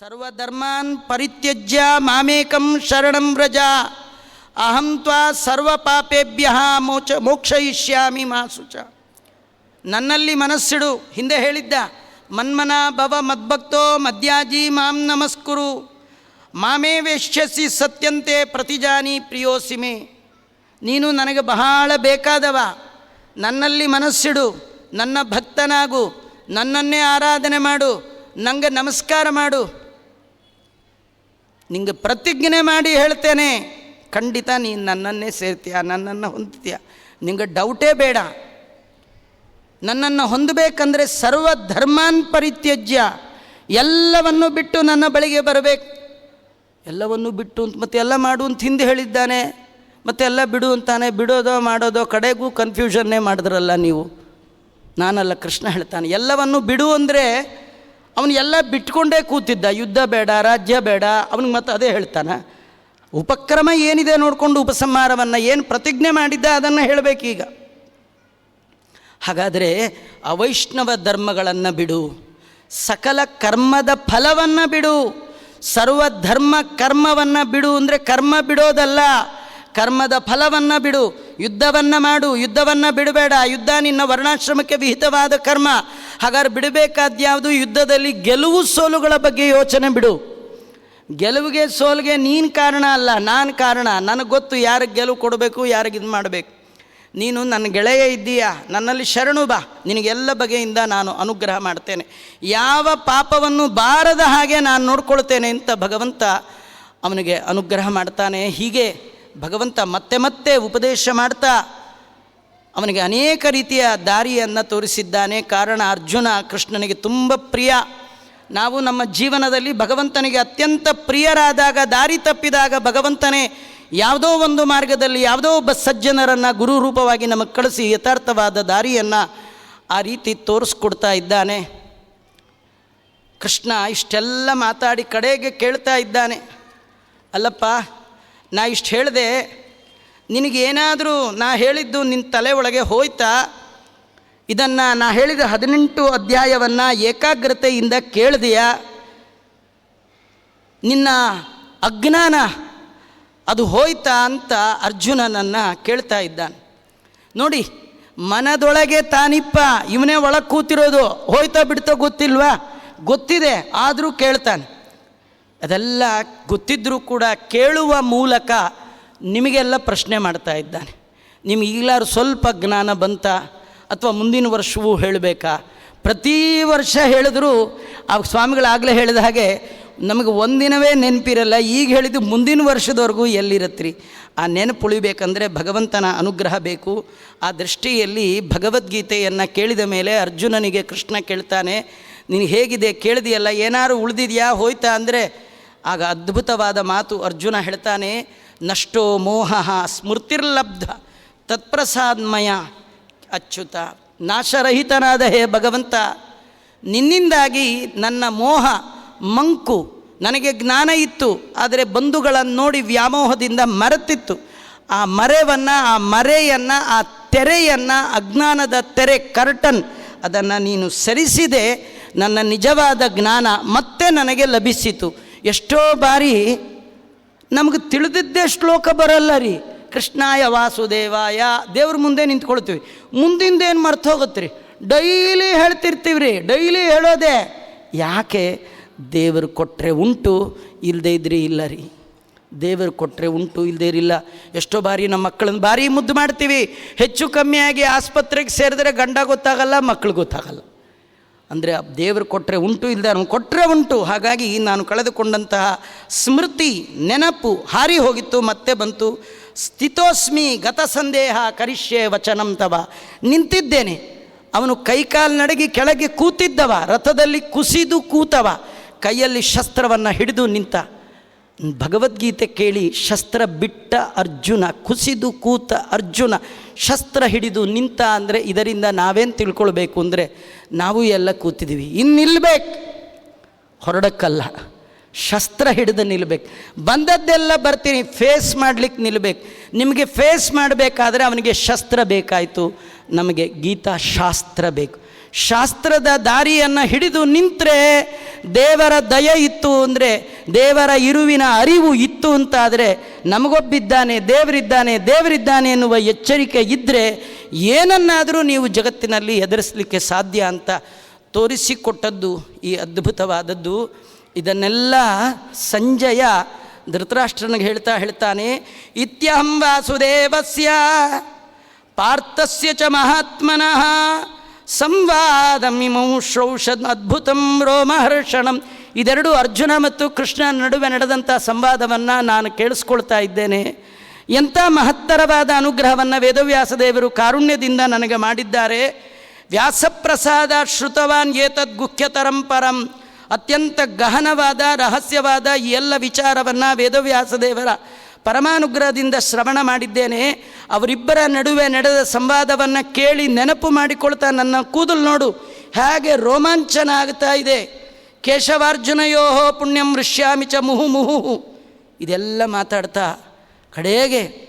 ಸರ್ವಧರ್ಮಾನ್ ಪರಿತ್ಯಜ್ಯ ಮಾಮೇಕಂ ಶರಣಂ ವ್ರಜ. ಅಹಂ ತ್ವಾ ಸರ್ವ ಪಾಪೇಭ್ಯ ಮೋಚ ಮೋಕ್ಷಯಿಷ್ಯಾಮಿ ಮಾಸುಚ ನನ್ನಲ್ಲಿ ಮನಸ್ಸಿಡು, ಹಿಂದೆ ಹೇಳಿದ್ದ, ಮನ್ಮನ ಭವ ಮದ್ಭಕ್ತೋ ಮದ್ಯಾಜಿ ಮಾಂ ನಮಸ್ಕುರು. ಮಾಮೇ ವೇಷ್ಯಸಿ ಸತ್ಯಂತೆ ಪ್ರತಿಜಾನಿ ಪ್ರಿಯೋಸಿ ಮೇ. ನೀನು ನನಗೆ ಬಹಳ ಬೇಕಾದವ. ನನ್ನಲ್ಲಿ ಮನಸ್ಸಿಡು, ನನ್ನ ಭಕ್ತನಾಗು, ನನ್ನನ್ನೇ ಆರಾಧನೆ ಮಾಡು ನನಗೆ ನಮಸ್ಕಾರ ಮಾಡು. ನಿಂಗೆ ಪ್ರತಿಜ್ಞೆ ಮಾಡಿ ಹೇಳ್ತೇನೆ. ಖಂಡಿತ ನೀನು ನನ್ನನ್ನೇ ಸೇರ್ತೀಯ, ನನ್ನನ್ನು ಹೊಂದ್ತೀಯ. ನಿಂಗೆ ಡೌಟೇ ಬೇಡ. ನನ್ನನ್ನು ಹೊಂದಬೇಕಂದ್ರೆ ಸರ್ವ ಧರ್ಮಾನ್ ಪರಿತ್ಯಜ್ಯ. ಎಲ್ಲವನ್ನು ಬಿಟ್ಟು ನನ್ನ ಬಳಿಗೆ ಬರಬೇಕು. ಎಲ್ಲವನ್ನು ಬಿಟ್ಟು ಅಂತ ಮತ್ತೆ ಎಲ್ಲ ಮಾಡು ಅಂತ ಹಿಂದೆ ಹೇಳಿದ್ದಾನೆ. ಮತ್ತೆ ಎಲ್ಲ ಬಿಡು ಅಂತಾನೆ, ಬಿಡೋದೋ ಮಾಡೋದೋ ಕಡೆಗೂ ಕನ್ಫ್ಯೂಷನ್ನೇ ಮಾಡಿದ್ರಲ್ಲ ನೀವು. ನಾನಲ್ಲ ಕೃಷ್ಣ ಹೇಳ್ತಾನೆ, ಎಲ್ಲವನ್ನು ಬಿಡು ಅಂದರೆ ಅವನು ಎಲ್ಲ ಬಿಟ್ಕೊಂಡೇ ಕೂತಿದ್ದ. ಯುದ್ಧ ಬೇಡ, ರಾಜ್ಯ ಬೇಡ, ಅವನಿಗೆ ಮತ್ತೆ ಅದೇ ಹೇಳ್ತಾನೆ. ಉಪಕ್ರಮ ಏನಿದೆ ನೋಡಿಕೊಂಡು ಉಪಸಂಹಾರವನ್ನು ಏನು ಪ್ರತಿಜ್ಞೆ ಮಾಡಿದ್ದ ಅದನ್ನು ಹೇಳಬೇಕೀಗ. ಹಾಗಾದರೆ ಅವೈಷ್ಣವ ಧರ್ಮಗಳನ್ನು ಬಿಡು, ಸಕಲ ಕರ್ಮದ ಫಲವನ್ನು ಬಿಡು ಸರ್ವ ಧರ್ಮ ಕರ್ಮವನ್ನು ಬಿಡು ಅಂದರೆ ಕರ್ಮ ಬಿಡೋದಲ್ಲ. ಕರ್ಮದ ಫಲವನ್ನು ಬಿಡು, ಯುದ್ಧವನ್ನು ಮಾಡು, ಯುದ್ಧವನ್ನು ಬಿಡಬೇಡ. ಯುದ್ಧ ನಿನ್ನ ವರ್ಣಾಶ್ರಮಕ್ಕೆ ವಿಹಿತವಾದ ಕರ್ಮ. ಹಾಗಾದ್ರೆ ಬಿಡಬೇಕಾದ್ಯಾವುದು ಯುದ್ಧದಲ್ಲಿ ಗೆಲುವು ಸೋಲುಗಳ ಬಗ್ಗೆ ಯೋಚನೆ ಬಿಡು. ಗೆಲುವಿಗೆ ಸೋಲಿಗೆ ನೀನು ಕಾರಣ ಅಲ್ಲ, ನಾನು ಕಾರಣ. ನನಗೆ ಗೊತ್ತು ಯಾರಿಗೆ ಗೆಲುವು ಕೊಡಬೇಕು, ಯಾರಿಗೆ ಇದು ಮಾಡಬೇಕು. ನೀನು ನನ್ನ ಗೆಳೆಯ ಇದ್ದೀಯಾ? ನನ್ನಲ್ಲಿ ಶರಣು ಬಾ. ನಿನಗೆಲ್ಲ ಬಗೆಯಿಂದ ನಾನು ಅನುಗ್ರಹ ಮಾಡ್ತೇನೆ. ಯಾವ ಪಾಪವನ್ನು ಬಾರದ ಹಾಗೆ ನಾನು ನೋಡ್ಕೊಳ್ತೇನೆ ಅಂತ ಭಗವಂತ ಅವನಿಗೆ ಅನುಗ್ರಹ ಮಾಡ್ತಾನೆ. ಹೀಗೆ ಭಗವಂತ ಮತ್ತೆ ಮತ್ತೆ ಉಪದೇಶ ಮಾಡ್ತಾ ಅವನಿಗೆ ಅನೇಕ ರೀತಿಯ ದಾರಿಯನ್ನು ತೋರಿಸಿದ್ದಾನೆ. ಕಾರಣ ಅರ್ಜುನ ಕೃಷ್ಣನಿಗೆ ತುಂಬ ಪ್ರಿಯ. ನಾವು ನಮ್ಮ ಜೀವನದಲ್ಲಿ ಭಗವಂತನಿಗೆ ಅತ್ಯಂತ ಪ್ರಿಯರಾದಾಗ, ದಾರಿ ತಪ್ಪಿದಾಗ ಭಗವಂತನೇ ಯಾವುದೋ ಒಂದು ಮಾರ್ಗದಲ್ಲಿ ಯಾವುದೋ ಒಬ್ಬ ಸಜ್ಜನರನ್ನು ಗುರು ರೂಪವಾಗಿ ನಮಗೆ ಕಳಿಸಿ ಯಥಾರ್ಥವಾದ ದಾರಿಯನ್ನು ಆ ರೀತಿ ತೋರಿಸ್ಕೊಡ್ತಾ ಇದ್ದಾನೆ. ಕೃಷ್ಣ ಇಷ್ಟೆಲ್ಲ ಮಾತಾಡಿ ಕಡೆಗೆ ಕೇಳ್ತಾ ಇದ್ದಾನೆ. ಅಲ್ಲಪ್ಪ ನಾ ಇಷ್ಟು ಹೇಳಿದೆ, ನಿನಗೇನಾದರೂ ನಾ ಹೇಳಿದ್ದು ನಿನ್ನ ತಲೆ ಒಳಗೆ ಹೋಯ್ತಾ? ಇದನ್ನು ನಾ ಹೇಳಿದ ಹದಿನೆಂಟು ಅಧ್ಯಾಯವನ್ನು ಏಕಾಗ್ರತೆಯಿಂದ ಕೇಳಿದೆಯಾ? ನಿನ್ನ ಅಜ್ಞಾನ ಅದು ಹೋಯ್ತಾ ಅಂತ ಅರ್ಜುನನನ್ನು ಕೇಳ್ತಾ ಇದ್ದಾನೆ. ನೋಡಿ, ಮನದೊಳಗೆ ತಾನಿಪ್ಪ ಇವನೇ ಒಳಗೆ ಕೂತಿರೋದು, ಹೋಯ್ತಾ ಬಿಡ್ತಾ ಗೊತ್ತಿಲ್ವಾ? ಗೊತ್ತಿದೆ, ಆದರೂ ಕೇಳ್ತಾನೆ. ಅದೆಲ್ಲ ಗೊತ್ತಿದ್ದರೂ ಕೂಡ ಕೇಳುವ ಮೂಲಕ ನಿಮಗೆಲ್ಲ ಪ್ರಶ್ನೆ ಮಾಡ್ತಾ ಇದ್ದಾನೆ. ನಿಮ್ಗೆ ಈಗಲಾರು ಸ್ವಲ್ಪ ಜ್ಞಾನ ಬಂತ ಅಥವಾ ಮುಂದಿನ ವರ್ಷವೂ ಹೇಳಬೇಕಾ? ಪ್ರತಿ ವರ್ಷ ಹೇಳಿದ್ರೂ ಆ ಸ್ವಾಮಿಗಳಾಗಲೇ ಹೇಳಿದ ಹಾಗೆ ನಮಗೆ ಒಂದಿನವೇ ನೆನಪಿರಲ್ಲ, ಈಗ ಹೇಳಿದ್ದು ಮುಂದಿನ ವರ್ಷದವರೆಗೂ ಎಲ್ಲಿರತ್ರಿ? ಆ ನೆನಪು ಉಳಿಬೇಕಂದ್ರೆ ಭಗವಂತನ ಅನುಗ್ರಹ ಬೇಕು. ಆ ದೃಷ್ಟಿಯಲ್ಲಿ ಭಗವದ್ಗೀತೆಯನ್ನು ಕೇಳಿದ ಮೇಲೆ ಅರ್ಜುನನಿಗೆ ಕೃಷ್ಣ ಕೇಳ್ತಾನೆ, ನೀನು ಹೇಗಿದೆ ಕೇಳಿದೆಯಲ್ಲ ಏನಾದ್ರು ಉಳಿದಿದೆಯಾ, ಹೋಯ್ತಾ ಅಂದರೆ ಆಗ ಅದ್ಭುತವಾದ ಮಾತು ಅರ್ಜುನ ಹೇಳ್ತಾನೆ, ನಷ್ಟೋ ಮೋಹ ಸ್ಮೃತಿರ್ಲಬ್ಧ ತತ್ಪ್ರಸಾದ್ಮಯ ಅಚ್ಯುತ, ನಾಶರಹಿತನಾದ ಹೇ ಭಗವಂತ, ನಿನ್ನಿಂದಾಗಿ ನನ್ನ ಮೋಹ ಮಂಕು ನನಗೆ ಜ್ಞಾನ ಇತ್ತು, ಆದರೆ ಬಂಧುಗಳನ್ನು ನೋಡಿ ವ್ಯಾಮೋಹದಿಂದ ಮರೆತಿತ್ತು. ಆ ಮರೆವನ್ನು, ಆ ಮರೆಯನ್ನು, ಆ ತೆರೆಯನ್ನು, ಅಜ್ಞಾನದ ತೆರೆ ಕರ್ಟನ್ ಅದನ್ನು ನೀನು ಸರಿಸಿದೆ, ನನ್ನ ನಿಜವಾದ ಜ್ಞಾನ ಮತ್ತೆ ನನಗೆ ಲಭಿಸಿತು. ಎಷ್ಟೋ ಬಾರಿ ನಮಗೆ ತಿಳಿದಿದ್ದೇ ಶ್ಲೋಕ ಬರಲ್ಲ ರೀ. ಕೃಷ್ಣಾಯ ವಾಸುದೇವಾಯ, ದೇವ್ರ ಮುಂದೆ ನಿಂತ್ಕೊಳ್ತೀವಿ. ಮುಂದಿಂದೇನು ಮರ್ತು ಹೋಗುತ್ತೆ ರೀ? ಡೈಲಿ ಹೇಳ್ತಿರ್ತೀವಿ ರೀ, ಡೈಲಿ ಹೇಳೋದೆ. ಯಾಕೆ? ದೇವರು ಕೊಟ್ಟರೆ ಉಂಟು ಇಲ್ಲದೇ ಇದ್ರಿ ಇಲ್ಲ ರೀ. ದೇವರು ಕೊಟ್ಟರೆ ಉಂಟು ಇಲ್ಲದೇ ಇರಲಿಲ್ಲ ಎಷ್ಟೋ ಬಾರಿ ನಮ್ಮ ಮಕ್ಕಳನ್ನ ಭಾರಿ ಮುದ್ದು ಮಾಡ್ತೀವಿ. ಹೆಚ್ಚು ಕಮ್ಮಿಯಾಗಿ ಆಸ್ಪತ್ರೆಗೆ ಸೇರಿದ್ರೆ ಗಂಡ ಗೊತ್ತಾಗಲ್ಲ ಮಕ್ಕಳು ಗೊತ್ತಾಗಲ್ಲ. ಅಂದರೆ ದೇವರು ಕೊಟ್ಟರೆ ಉಂಟು ಇಲ್ಲದೆ ಅವನು ಕೊಟ್ಟರೆ ಉಂಟು. ಹಾಗಾಗಿ ನಾನು ಕಳೆದುಕೊಂಡಂತಹ ಸ್ಮೃತಿ, ನೆನಪು ಹಾರಿ ಹೋಗಿತ್ತು, ಮತ್ತೆ ಬಂತು. ಸ್ಥಿತೋಸ್ಮಿ ಗತ ಸಂದೇಹ ಕರಿಷ್ಯೆ ವಚನಂ ತವ. ನಿಂತಿದ್ದೇನೆ. ಅವನು ಕೈಕಾಲು ನಡಗಿ ಕೆಳಗೆ ಕೂತಿದ್ದವ, ರಥದಲ್ಲಿ ಕುಸಿದು ಕೂತವ. ಕೈಯಲ್ಲಿ ಶಸ್ತ್ರವನ್ನು ಹಿಡಿದು ನಿಂತ. ಭಗವದ್ಗೀತೆ ಕೇಳಿ ಶಸ್ತ್ರ ಬಿಟ್ಟ ಅರ್ಜುನ, ಕುಸಿದು ಕೂತ ಅರ್ಜುನ, ಶಸ್ತ್ರ ಹಿಡಿದು ನಿಂತ ಅಂದರೆ ಇದರಿಂದ ನಾವೇನು ತಿಳ್ಕೊಳ್ಬೇಕು ಅಂದರೆ ನಾವು ಎಲ್ಲ ಕೂತಿದ್ದೀವಿ. ಇನ್ನು ನಿಲ್ಬೇಕು. ಹೊರಡಕ್ಕಲ್ಲ. ಶಸ್ತ್ರ ಹಿಡಿದು ನಿಲ್ಬೇಕು. ಬಂದದ್ದೆಲ್ಲ ಬರ್ತೀನಿ ಫೇಸ್ ಮಾಡ್ಲಿಕ್ಕೆ ನಿಲ್ಬೇಕು. ನಿಮಗೆ ಫೇಸ್ ಮಾಡಬೇಕಾದ್ರೆ ಅವನಿಗೆ ಶಸ್ತ್ರ ಬೇಕಾಯಿತು. ನಮಗೆ ಗೀತಾ ಶಾಸ್ತ್ರ ಬೇಕು. ಶಾಸ್ತ್ರದ ದಾರಿಯನ್ನು ಹಿಡಿದು ನಿಂತರೆ ದೇವರ ದಯ ಇತ್ತು ಅಂದರೆ ದೇವರ ಇರುವಿನ ಅರಿವು ಇತ್ತು ಅಂತಾದರೆ ನಮಗೊಬ್ಬಿದ್ದಾನೆ, ದೇವರಿದ್ದಾನೆ ದೇವರಿದ್ದಾನೆ ಎನ್ನುವ ಎಚ್ಚರಿಕೆ ಇದ್ದರೆ ಏನನ್ನಾದರೂ ನೀವು ಜಗತ್ತಿನಲ್ಲಿ ಎದುರಿಸಲಿಕ್ಕೆ ಸಾಧ್ಯ ಅಂತ ತೋರಿಸಿಕೊಟ್ಟದ್ದು ಈ ಅದ್ಭುತವಾದದ್ದು. ಇದನ್ನೆಲ್ಲ ಸಂಜಯ ಧೃತರಾಷ್ಟ್ರನಿಗೆ ಹೇಳ್ತಾ ಹೇಳ್ತಾನೆ, ಇತ್ಯಹಂ ವಾಸುದೇವಸ್ಯ ಪಾರ್ಥಸ್ಯ ಚ ಮಹಾತ್ಮನಃ ಸಂವಾದಮಿಮೌ ಶ್ರೌಷದ್ ಅದ್ಭುತಂ ರೋಮಹರ್ಷಣಂ ಇದೆರಡು ಅರ್ಜುನ ಮತ್ತು ಕೃಷ್ಣ ನಡುವೆ ನಡೆದಂಥ ಸಂವಾದವನ್ನು ನಾನು ಕೇಳಿಸ್ಕೊಳ್ತಾ ಇದ್ದೇನೆ. ಎಂಥ ಮಹತ್ತರವಾದ ಅನುಗ್ರಹವನ್ನು ವೇದವ್ಯಾಸ ದೇವರು ಕಾರುಣ್ಯದಿಂದ ನನಗೆ ಮಾಡಿದ್ದಾರೆ. ವ್ಯಾಸಪ್ರಸಾದ ಶ್ರುತವಾನ್ ಏತದ್ ಗುಖ್ಯತರಂ ಪರಂ. ಅತ್ಯಂತ ಗಹನವಾದ, ರಹಸ್ಯವಾದ ಈ ಎಲ್ಲ ವಿಚಾರವನ್ನು ವೇದವ್ಯಾಸದೇವರ ಪರಮಾನುಗ್ರಹದಿಂದ ಶ್ರವಣ ಮಾಡಿದ್ದೇನೆ. ಅವರಿಬ್ಬರ ನಡುವೆ ನಡೆದ ಸಂವಾದವನ್ನು ಕೇಳಿ ನೆನಪು ಮಾಡಿಕೊಳ್ತಾ ನನ್ನ ಕೂದಲು ನೋಡು, ಹೇಗೆ ರೋಮಾಂಚನ ಆಗ್ತಾ ಇದೆ. ಕೇಶವಾರ್ಜುನಯೋ ಪುಣ್ಯಂ ಋಷ್ಯಾಮಿ ಚ ಮುಹು ಮುಹು. ಇದೆಲ್ಲ ಮಾತಾಡ್ತಾ ಕಡೆಗೆ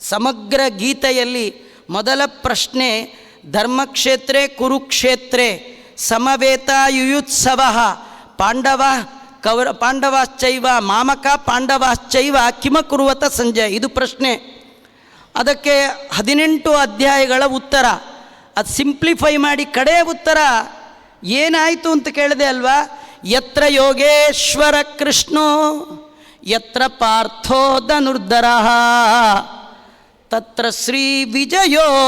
ಸಮಗ್ರ ಗೀತೆಯಲ್ಲಿ ಮೊದಲ ಪ್ರಶ್ನೆ, ಧರ್ಮಕ್ಷೇತ್ರೇ ಕುರುಕ್ಷೇತ್ರೇ ಸಮವೇತ ಯುಯುತ್ಸವ. ಪಾಂಡವ ಕೌರ, ಪಾಂಡವಾಶ್ಚೈವ, ಮಾಮಕ ಪಾಂಡವಾಶ್ಚೈವ ಕಿಮ ಕುರುವತ ಸಂಜಯ. ಇದು ಪ್ರಶ್ನೆ. ಅದಕ್ಕೆ ಹದಿನೆಂಟು ಅಧ್ಯಾಯಗಳ ಉತ್ತರ. ಅದು ಸಿಂಪ್ಲಿಫೈ ಮಾಡಿ ಕಡೆ ಉತ್ತರ ಏನಾಯಿತು ಅಂತ ಕೇಳಿದೆ ಅಲ್ವಾ? ಯತ್ರ ಯೋಗೇಶ್ವರ ಕೃಷ್ಣೋ, ಯತ್ರ ಪಾರ್ಥೋ ಧನುರ್ಧರ ತತ್ರ ಶ್ರೀ ವಿಜಯೋರ್ಭೂತಿ,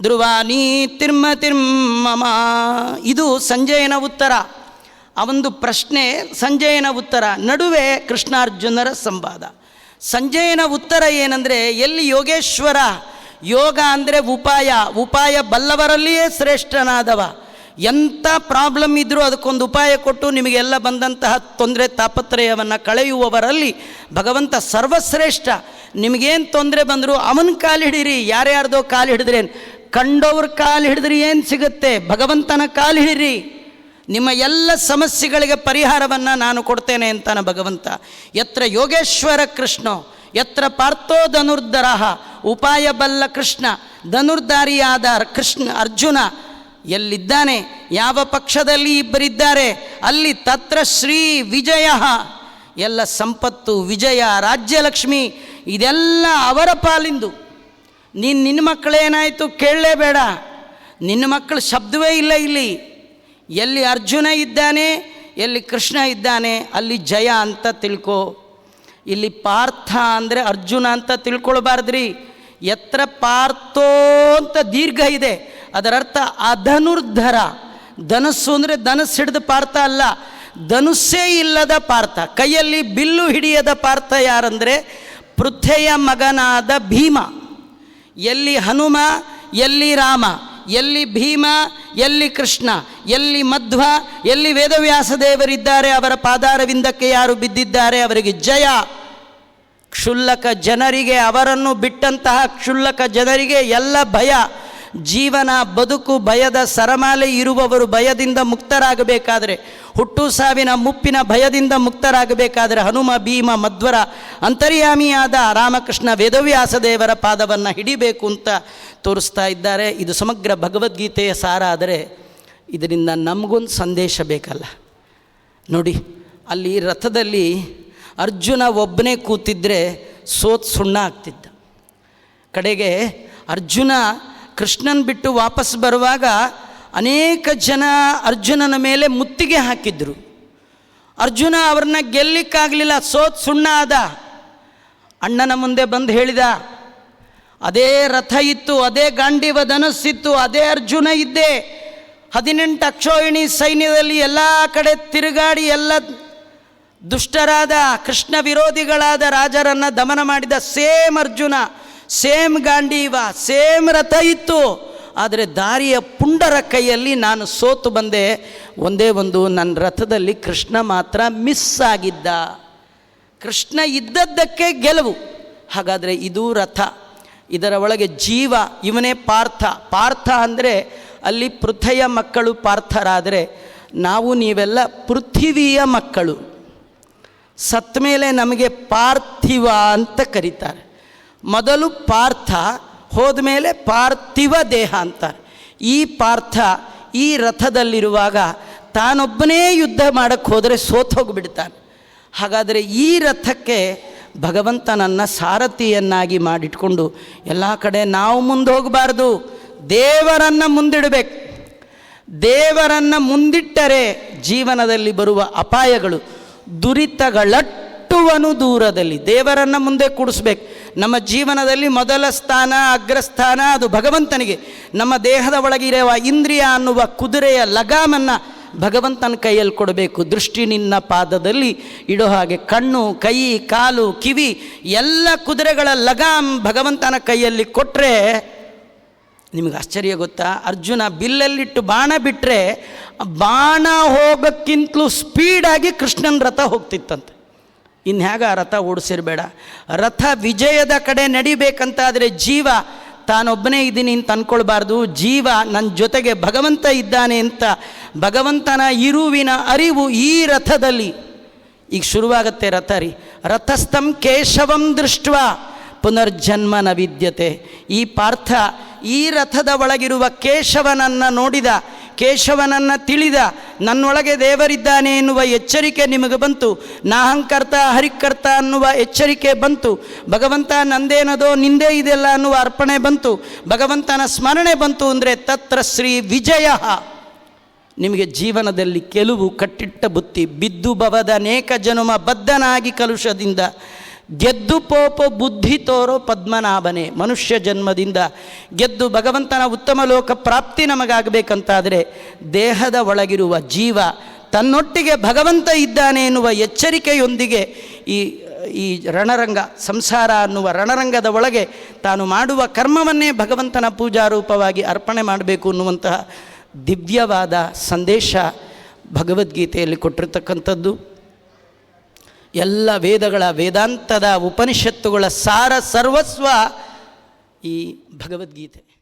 ಧ್ರುವಾನಿ ತಿರ್ಮ ತಿರ್ಮಮ. ಇದು ಸಂಜಯನ ಉತ್ತರ. ಆ ಒಂದು ಪ್ರಶ್ನೆ ಸಂಜಯನ ಉತ್ತರ. ನಡುವೆ ಕೃಷ್ಣಾರ್ಜುನರ ಸಂವಾದ. ಸಂಜಯನ ಉತ್ತರ ಏನಂದರೆ ಎಲ್ಲಿ ಯೋಗೇಶ್ವರ ಯೋಗ ಅಂದರೆ ಉಪಾಯ ಉಪಾಯ ಬಲ್ಲವರಲ್ಲಿಯೇ ಶ್ರೇಷ್ಠನಾದವ. ಎಂಥ ಪ್ರಾಬ್ಲಮ್ ಇದ್ದರೂ ಅದಕ್ಕೊಂದು ಉಪಾಯ ಕೊಟ್ಟು ನಿಮಗೆಲ್ಲ ಬಂದಂತಹ ತೊಂದರೆ ತಾಪತ್ರಯವನ್ನು ಕಳೆಯುವವರಲ್ಲಿ ಭಗವಂತ ಸರ್ವಶ್ರೇಷ್ಠ. ನಿಮಗೇನು ತೊಂದರೆ ಬಂದರೂ ಅವನ ಕಾಲು ಹಿಡೀರಿ, ಯಾರ್ಯಾರ್ದೋ ಕಾಲು ಹಿಡಿದ್ರೆ ಕಂಡವ್ರ ಕಾಲು ಹಿಡಿದ್ರೆ ಏನು ಸಿಗುತ್ತೆ? ಭಗವಂತನ ಕಾಲು ಹಿಡೀರಿ. ನಿಮ್ಮ ಎಲ್ಲ ಸಮಸ್ಯೆಗಳಿಗೆ ಪರಿಹಾರವನ್ನು ನಾನು ಕೊಡ್ತೇನೆ ಅಂತಾನೆ ಭಗವಂತ. ಎತ್ರ ಯೋಗೇಶ್ವರ ಕೃಷ್ಣೋ. ಯತ್ರ ಪಾರ್ಥೋ ಧನುರ್ಧರ ಉಪಾಯ ಬಲ್ಲ ಕೃಷ್ಣ ಧನುರ್ಧಾರಿಯಾದ ಕೃಷ್ಣ, ಅರ್ಜುನ, ಎಲ್ಲಿದ್ದಾನೆ? ಯಾವ ಪಕ್ಷದಲ್ಲಿ ಇಬ್ಬರಿದ್ದಾರೆ? ಅಲ್ಲಿ ತತ್ರ ಶ್ರೀ ವಿಜಯ. ಎಲ್ಲ ಸಂಪತ್ತು, ವಿಜಯ, ರಾಜ್ಯಲಕ್ಷ್ಮಿ, ಇದೆಲ್ಲ ಅವರ ಪಾಲಿಂದು. ನೀನು ನಿನ್ನ ಮಕ್ಕಳೇನಾಯಿತು ಕೇಳಲೇಬೇಡ. ನಿನ್ನ ಮಕ್ಕಳ ಶಬ್ದವೇ ಇಲ್ಲ ಇಲ್ಲಿ. ಎಲ್ಲಿ ಅರ್ಜುನ ಇದ್ದಾನೆ, ಎಲ್ಲಿ ಕೃಷ್ಣ ಇದ್ದಾನೆ, ಅಲ್ಲಿ ಜಯ ಅಂತ ತಿಳ್ಕೊ. ಇಲ್ಲಿ ಪಾರ್ಥ ಅಂದರೆ ಅರ್ಜುನ ಅಂತ ತಿಳ್ಕೊಳ್ಬಾರ್ದ್ರಿ. ಎತ್ರ ಪಾರ್ಥೋ ಅಂತ ದೀರ್ಘ ಇದೆ. ಅದರರ್ಥ ಅಧನುರ್ಧರ. ಧನಸ್ಸು ಅಂದರೆ ಧನಸ್ಸು ಹಿಡಿದ ಪಾರ್ಥ ಅಲ್ಲ. ಧನುಸ್ಸೇ ಇಲ್ಲದ ಪಾರ್ಥ. ಕೈಯಲ್ಲಿ ಬಿಲ್ಲು ಹಿಡಿಯದ ಪಾರ್ಥ ಯಾರಂದರೆ ಪೃಥ್ವೆಯ ಮಗನಾದ ಭೀಮ. ಎಲ್ಲಿ ಹನುಮ, ಎಲ್ಲಿ ರಾಮ. ಎಲ್ಲಿ ಭೀಮ, ಎಲ್ಲಿ ಕೃಷ್ಣ, ಎಲ್ಲಿ ಮಧ್ವ, ಎಲ್ಲಿ ವೇದವ್ಯಾಸ ದೇವರಿದ್ದಾರೆ, ಅವರ ಪಾದಾರವಿಂದಕ್ಕೆ ಯಾರು ಬಿದ್ದಿದ್ದಾರೆ, ಅವರಿಗೆ ಜಯ. ಕ್ಷುಲ್ಲಕ ಜನರಿಗೆ, ಅವರನ್ನು ಬಿಟ್ಟಂತಹ ಕ್ಷುಲ್ಲಕ ಜನರಿಗೆ ಎಲ್ಲ ಭಯ. ಜೀವನ, ಬದುಕು, ಭಯದ ಸರಮಾಲೆ ಇರುವವರು ಭಯದಿಂದ ಮುಕ್ತರಾಗಬೇಕಾದರೆ, ಹುಟ್ಟು ಸಾವಿನ ಮುಪ್ಪಿನ ಭಯದಿಂದ ಮುಕ್ತರಾಗಬೇಕಾದರೆ ಹನುಮ, ಭೀಮ, ಮಧ್ವರ ಅಂತರ್ಯಾಮಿಯಾದ ರಾಮಕೃಷ್ಣ ವೇದವ್ಯಾಸ ದೇವರ ಪಾದವನ್ನು ಹಿಡಿಬೇಕು ಅಂತ ತೋರಿಸ್ತಾ ಇದ್ದಾರೆ. ಇದು ಸಮಗ್ರ ಭಗವದ್ಗೀತೆಯ ಸಾರ ಆದರೆ ಇದರಿಂದ ನಮಗೊಂದು ಸಂದೇಶ ಬೇಕಲ್ಲ. ನೋಡಿ, ಅಲ್ಲಿ ರಥದಲ್ಲಿ ಅರ್ಜುನ ಒಬ್ಬನೇ ಕೂತಿದ್ದರೆ ಸೋತ್ ಸುಣ್ಣ ಆಗ್ತಿದ್ದ ಕಡೆಗೆ ಅರ್ಜುನ ಕೃಷ್ಣನ್ ಬಿಟ್ಟು ವಾಪಸ್ ಬರುವಾಗ ಅನೇಕ ಜನ ಅರ್ಜುನನ ಮೇಲೆ ಮುತ್ತಿಗೆ ಹಾಕಿದ್ರು. ಅರ್ಜುನ ಅವ್ರನ್ನ ಗೆಲ್ಲಿಕ್ಕಾಗಲಿಲ್ಲ, ಸೋತ್ ಸುಣ್ಣ ಆದ ಅಣ್ಣನ ಮುಂದೆ ಬಂದು ಹೇಳಿದ, ಅದೇ ರಥ ಇತ್ತು, ಅದೇ ಗಾಂಡೀವ ಧನಸ್ಸಿತ್ತು, ಅದೇ ಅರ್ಜುನ ಇದ್ದೆ. ಹದಿನೆಂಟು ಅಕ್ಷೋಹಿಣಿ ಸೈನ್ಯದಲ್ಲಿ ಎಲ್ಲ ಕಡೆ ತಿರುಗಾಡಿ ಎಲ್ಲ ದುಷ್ಟರಾದ ಕೃಷ್ಣ ವಿರೋಧಿಗಳಾದ ರಾಜರನ್ನು ದಮನ ಮಾಡಿದ same Arjuna. Same Gandiva, same ರಥ ಇತ್ತು. ಆದರೆ ದಾರಿಯ ಪುಂಡರ ಕೈಯಲ್ಲಿ ನಾನು ಸೋತು ಬಂದೆ. ಒಂದೇ ಒಂದು ನನ್ನ ರಥದಲ್ಲಿ ಕೃಷ್ಣ ಮಾತ್ರ ಮಿಸ್ ಆಗಿದ್ದ. ಕೃಷ್ಣ ಇದ್ದದ್ದಕ್ಕೆ ಗೆಲುವು. ಹಾಗಾದರೆ ಇದು ರಥ. ಇದರ ಒಳಗೆ ಜೀವ, ಇವನೇ ಪಾರ್ಥ. ಪಾರ್ಥ ಅಂದರೆ ಅಲ್ಲಿ ಪೃಥಯ ಮಕ್ಕಳು ಪಾರ್ಥರಾದರೆ ನಾವು ನೀವೆಲ್ಲ ಪೃಥಿವಿಯ ಮಕ್ಕಳು. ಸತ್ತ ಮೇಲೆ ನಮಗೆ ಪಾರ್ಥಿವ ಅಂತ ಕರೀತಾರೆ. ಮೊದಲು ಪಾರ್ಥ ಹೋದ ಮೇಲೆ ಪಾರ್ಥಿವ ದೇಹ ಅಂತಾರೆ. ಈ ಪಾರ್ಥ ಈ ರಥದಲ್ಲಿರುವಾಗ ತಾನೊಬ್ಬನೇ ಯುದ್ಧ ಮಾಡೋಕ್ಕೆ ಹೋದರೆ ಸೋತೋಗ್ಬಿಡ್ತಾನೆ ಹಾಗಾದರೆ ಈ ರಥಕ್ಕೆ ಭಗವಂತನನ್ನು ಸಾರಥಿಯನ್ನಾಗಿ ಮಾಡಿಟ್ಕೊಂಡು ಎಲ್ಲ ಕಡೆ ನಾವು ಮುಂದೆ ಹೋಗಬಾರ್ದು, ದೇವರನ್ನು ಮುಂದಿಡಬೇಕು. ದೇವರನ್ನು ಮುಂದಿಟ್ಟರೆ ಜೀವನದಲ್ಲಿ ಬರುವ ಅಪಾಯಗಳು, ದುರಿತಗಳಟ್ಟುವನು ದೂರದಲ್ಲಿ ದೇವರನ್ನು ಮುಂದೆ ಕೂಡಿಸ್ಬೇಕು. ನಮ್ಮ ಜೀವನದಲ್ಲಿ ಮೊದಲ ಸ್ಥಾನ, ಅಗ್ರಸ್ಥಾನ ಅದು ಭಗವಂತನಿಗೆ. ನಮ್ಮ ದೇಹದ ಒಳಗಿರುವ ಇಂದ್ರಿಯ ಅನ್ನುವ ಕುದುರೆಯ ಲಗಾಮನ್ನು ಭಗವಂತನ ಕೈಯಲ್ಲಿ ಕೊಡಬೇಕು. ದೃಷ್ಟಿ ನಿನ್ನ ಪಾದದಲ್ಲಿ ಇಡೋ ಹಾಗೆ ಕಣ್ಣು, ಕೈ, ಕಾಲು, ಕಿವಿ ಎಲ್ಲ ಕುದುರೆಗಳ ಲಗಾಮ್ ಭಗವಂತನ ಕೈಯಲ್ಲಿ ಕೊಟ್ಟರೆ ನಿಮಗೆ ಆಶ್ಚರ್ಯ ಗೊತ್ತಾ? ಅರ್ಜುನ ಬಿಲ್ಲಲ್ಲಿಟ್ಟು ಬಾಣ ಬಿಟ್ಟರೆ ಬಾಣ ಹೋಗೋಕ್ಕಿಂತಲೂ ಸ್ಪೀಡಾಗಿ ಕೃಷ್ಣನ ರಥ ಹೋಗ್ತಿತ್ತಂತೆ. ಇನ್ನು ಹೇಗ ರಥ ಓಡಿಸಿರಬೇಡ. ರಥ ವಿಜಯದ ಕಡೆ ನಡಿಬೇಕಂತಾದರೆ ಜೀವ ತಾನೊಬ್ಬನೇ ಇದ್ದೀನಿ ಅಂತ ಅಂದ್ಕೊಳ್ಬಾರ್ದು ಜೀವ ನನ್ನ ಜೊತೆಗೆ ಭಗವಂತ ಇದ್ದಾನೆ ಅಂತ ಭಗವಂತನ ಇರುವಿನ ಅರಿವು ಈ ರಥದಲ್ಲಿ. ಈಗ ಶುರುವಾಗತ್ತೆ ರಥ ರೀ. ರಥಸ್ಥಂ ಕೇಶವಂ ದೃಷ್ಟ ಪುನರ್ಜನ್ಮ ನ ವಿದ್ಯತೆ. ಈ ಪಾರ್ಥ ಈ ರಥದ ಒಳಗಿರುವ ಕೇಶವನನ್ನು ನೋಡಿದ ಕೇಶವನನ್ನು ತಿಳಿದ ನನ್ನೊಳಗೆ ದೇವರಿದ್ದಾನೆ ಎನ್ನುವ ಎಚ್ಚರಿಕೆ ನಿಮಗೆ ಬಂತು. ನಾಹಂಕರ್ತ ಹರಿಕರ್ತ ಅನ್ನುವ ಎಚ್ಚರಿಕೆ ಬಂತು. ಭಗವಂತ ನಂದೇನದೋ ನಿಂದೇ ಇದೆಲ್ಲ ಅನ್ನುವ ಅರ್ಪಣೆ ಬಂತು. ಭಗವಂತನ ಸ್ಮರಣೆ ಬಂತು ಅಂದರೆ ತತ್ರ ಶ್ರೀ ವಿಜಯ. ನಿಮಗೆ ಜೀವನದಲ್ಲಿ ಕೆಲವು ಕಟ್ಟಿಟ್ಟ ಬುತ್ತಿ, ಬಿದ್ದು ಬವದ ಅನೇಕ ಜನುಮ ಬದ್ಧನಾಗಿ ಕಲುಷದಿಂದ ಗೆದ್ದು ಪೋಪ ಬುದ್ಧಿ ತೋರೋ ಪದ್ಮನಾಭನೇ, ಮನುಷ್ಯ ಜನ್ಮದಿಂದ ಗೆದ್ದು ಭಗವಂತನ ಉತ್ತಮ ಲೋಕ ಪ್ರಾಪ್ತಿ ನಮಗಾಗಬೇಕಂತಾದರೆ ದೇಹದ ಒಳಗಿರುವ ಜೀವ ತನ್ನೊಟ್ಟಿಗೆ ಭಗವಂತ ಇದ್ದಾನೆ ಎನ್ನುವ ಎಚ್ಚರಿಕೆಯೊಂದಿಗೆ ಈ ಈ ರಣರಂಗ, ಸಂಸಾರ ಅನ್ನುವ ರಣರಂಗದ ಒಳಗೆ ತಾನು ಮಾಡುವ ಕರ್ಮವನ್ನೇ ಭಗವಂತನ ಪೂಜಾರೂಪವಾಗಿ ಅರ್ಪಣೆ ಮಾಡಬೇಕು ಅನ್ನುವಂತಹ ದಿವ್ಯವಾದ ಸಂದೇಶ ಭಗವದ್ಗೀತೆಯಲ್ಲಿ ಕೊಟ್ಟಿರ್ತಕ್ಕಂಥದ್ದು. ಎಲ್ಲ ವೇದಗಳ ವೇದಾಂತದ ಉಪನಿಷತ್ತುಗಳ ಸಾರ ಸರ್ವಸ್ವ ಈ ಭಗವದ್ಗೀತೆ.